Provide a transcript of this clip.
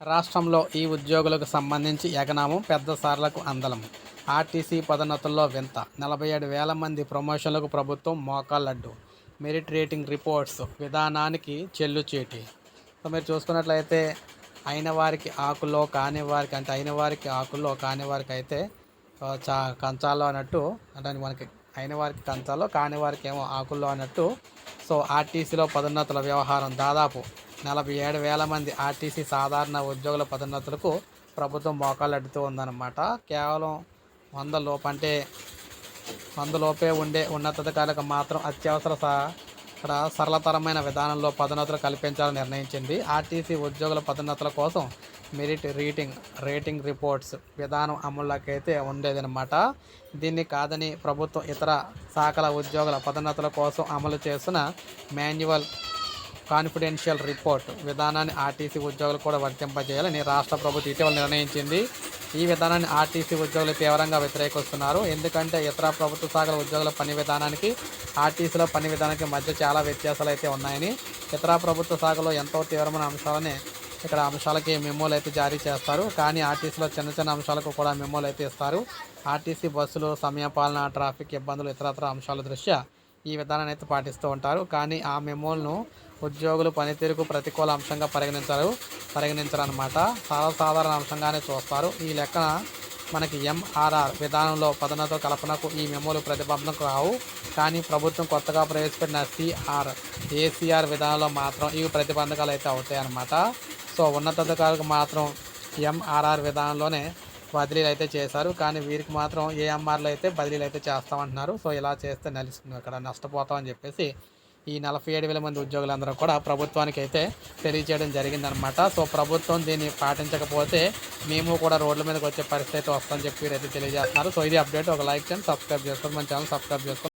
రాష్ట్రంలో ఈ ఉద్యోగులకు సంబంధించి ఎగనామం పెద్ద సార్లకు అందలం. ఆర్టీసీ పదోన్నతుల్లో వింత. నలభై ఏడు వేల మంది ప్రమోషన్లకు ప్రభుత్వం మోకాళ్ళడ్డు మెరిట్ రేటింగ్ రిపోర్ట్స్ విధానానికి చెల్లుచేటి సో మీరు చూసుకున్నట్లయితే అయిన వారికి ఆకుల్లో కాని వారికి అంటే అయిన వారికి ఆకుల్లో కాని వారికి అయితే చా కంచాలో అన్నట్టు అంటే మనకి అయిన వారికి కంచాలో కాని వారికి ఏమో ఆకుల్లో అన్నట్టు. సో ఆర్టీసీలో పదోన్నతుల వ్యవహారం దాదాపు నలభై ఏడు వేల మంది ఆర్టీసీ సాధారణ ఉద్యోగుల పదోన్నతులకు ప్రభుత్వం మోకాలు అడ్డుతూ ఉందన్నమాట. కేవలం వంద లోపు అంటే వంద లోపే ఉండే ఉన్నతాధికారులకు మాత్రం అత్యవసర స ఇక్కడ సరళతరమైన విధానంలో పదోన్నతులు కల్పించాలని నిర్ణయించింది. ఆర్టీసీ ఉద్యోగుల పదోన్నతుల కోసం మెరిట్ రీటింగ్ రేటింగ్ రిపోర్ట్స్ విధానం అమల్లోకైతే ఉండేదన్నమాట. దీన్ని కాదని ప్రభుత్వం ఇతర శాఖల ఉద్యోగుల పదోన్నతుల కోసం అమలు చేస్తున్న మాన్యువల్ కాన్ఫిడెన్షియల్ రిపోర్ట్. విధానాన్ని ఆర్టీసీ ఉద్యోగులు కూడా వర్తింపజేయాలని రాష్ట్ర ప్రభుత్వం ఇటీవల నిర్ణయించింది. ఈ విధానాన్ని ఆర్టీసీ ఉద్యోగులు తీవ్రంగా వ్యతిరేకిస్తున్నారు. ఎందుకంటే ఇతర ప్రభుత్వ శాఖల ఉద్యోగుల పని విధానానికి ఆర్టీసీలో పని విధానానికి మధ్య చాలా వ్యత్యాసాలు అయితే ఉన్నాయని ఇతర ప్రభుత్వ శాఖలో ఎంతో తీవ్రమైన అంశాలని ఇక్కడ అంశాలకి మెమోలు అయితే జారీ చేస్తారు. కానీ ఆర్టీసీలో చిన్న చిన్న అంశాలకు కూడా మెమోలు అయితే ఇస్తారు. ఆర్టీసీ బస్సులు సమయపాలన ట్రాఫిక్ ఇబ్బందులు ఇతరత్ర అంశాల దృష్ట్యా ఈ విధానాన్ని అయితే పాటిస్తూ ఉంటారు. కానీ ఆ మెమోలను ఉద్యోగులు పనితీరుకు ప్రతికూల అంశంగా పరిగణించారు పరిగణించరు అనమాట సర్వసాధారణ అంశంగానే చూస్తారు. ఈ లెక్కన మనకి ఎంఆర్ఆర్ విధానంలో పదోన్నతుల కల్పనకు ఈ మెమోలు ప్రతిబంధనకు రావు. కానీ ప్రభుత్వం కొత్తగా ప్రవేశపెట్టిన సిఆర్ ఏసీఆర్ విధానంలో మాత్రం ఇవి ప్రతిబంధకాలు అయితే అవుతాయన్నమాట. సో ఉన్నతాధికారులకు మాత్రం ఎంఆర్ఆర్ విధానంలోనే బదిలీలు అయితే చేశారు. కానీ వీరికి మాత్రం ఏఎంఆర్లు అయితే బదిలీలు అయితే చేస్తామంటున్నారు. సో ఇలా చేస్తే నలుస్తుంది అక్కడ నష్టపోతామని చెప్పేసి ఈ నలభై ఏడు వేల మంది ఉద్యోగులందరూ కూడా ప్రభుత్వానికి అయితే తెలియజేయడం జరిగిందనమాట సో ప్రభుత్వం దీన్ని పాటించకపోతే మేము కూడా రోడ్ల మీదకి వచ్చే పరిస్థితి అయితే వస్తుందని చెప్పి వీరైతే తెలియజేస్తున్నారు. సో ఇది అప్డేట్. ఒక లైక్ చేయండి సబ్స్క్రైబ్ చేసుకోండి. మన ఛానల్ సబ్స్క్రైబ్ చేసుకోండి.